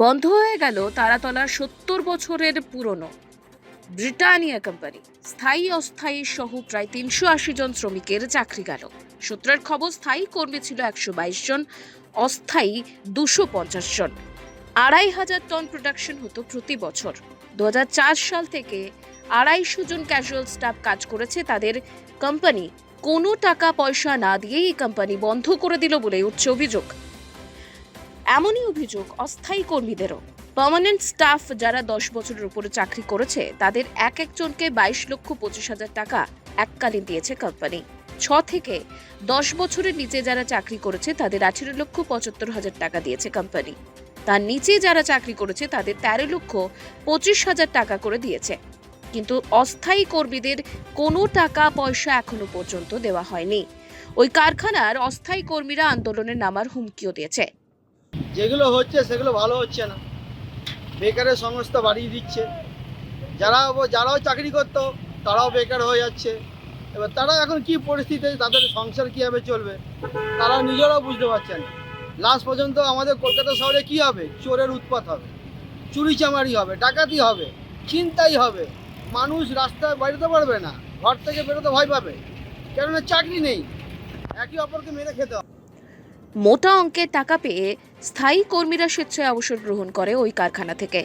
বন্ধ হয়ে গেল তারাতলার সত্তর বছরের পুরনো ব্রিটানিয়া কোম্পানি। স্থায়ী, অস্থায়ী সহ প্রায় তিনশো আশি জন শ্রমিকের চাকরি গেল। সূত্রের খবর, স্থায়ী কর্মী ছিল একশো বাইশ জন, অস্থায়ী দুশো পঞ্চাশ জন। আড়াই হাজার টন প্রোডাকশন হতো প্রতি বছর। দু হাজার চার সাল থেকে আড়াইশো জন ক্যাজুয়াল স্টাফ কাজ করেছে তাদের কোম্পানি। কোনো টাকা পয়সা না দিয়েই কোম্পানি বন্ধ করে দিল বলে উঠছে অভিযোগ। এমনই অভিযোগ অস্থায়ী কর্মীদেরও। পার্মানেন্ট স্টাফ যারা দশ বছরের উপরে চাকরি করেছে, তাদের এক একজনকে বাইশ লক্ষ পঁচিশ হাজার টাকা এককালীন দিয়েছে কোম্পানি ছ থেকে দশ বছরের নিচে যারা চাকরি করেছে, তাদের আঠেরো লক্ষ পঁচাত্তর হাজার টাকা দিয়েছে কোম্পানি তার নিচে যারা চাকরি করেছে, তাদের তেরো লক্ষ পঁচিশ হাজার টাকা করে দিয়েছে। কিন্তু অস্থায়ী কর্মীদের কোনো টাকা পয়সা এখনও পর্যন্ত দেওয়া হয়নি। ওই কারখানার অস্থায়ী কর্মীরা আন্দোলনে নামার হুমকিও দিয়েছে। যেগুলো হচ্ছে সেগুলো ভালো হচ্ছে না। বেকারের সংস্থা বাড়িয়ে দিচ্ছে। যারা যারাও চাকরি করতো, তারাও বেকার হয়ে যাচ্ছে। এবার তারা এখন কি পরিস্থিতি, তাদের সংসার কীভাবে চলবে? তারা নিজেরাও বুঝতে পারছে না। লাস্ট পর্যন্ত আমাদের কলকাতা শহরে কি হবে? চোরের উৎপাত হবে। চুরি চামারি হবে, ডাকাতি হবে, চিন্তাই হবে। মানুষ রাস্তায় বেরোতে পারবে না, ঘর থেকে বেরোতে ভয় পাবে। কেননা চাকরি নেই। একে অপরকে মেরে খেতে হবে। মোটা অঙ্কের টাকা পেয়ে স্থায়ী কর্মীরা স্বেচ্ছায় অবসর গ্রহণ করে ওই কারখানা থেকে।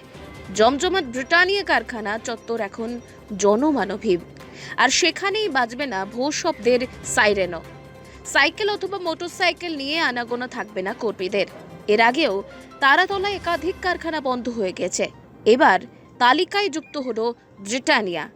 জমজমাট ব্রিটানিয়া কারখানা চত্বর এখন জনমানবহীন। আর সেখানেই বাজবে না ভো শব্দের সাইরেনও। সাইকেল অথবা মোটরসাইকেল নিয়ে আনাগোনা থাকবে না কর্মীদের। এর আগেও তারাতলায় একাধিক কারখানা বন্ধ হয়ে গেছে। এবার তালিকায় যুক্ত হলো ব্রিটানিয়া।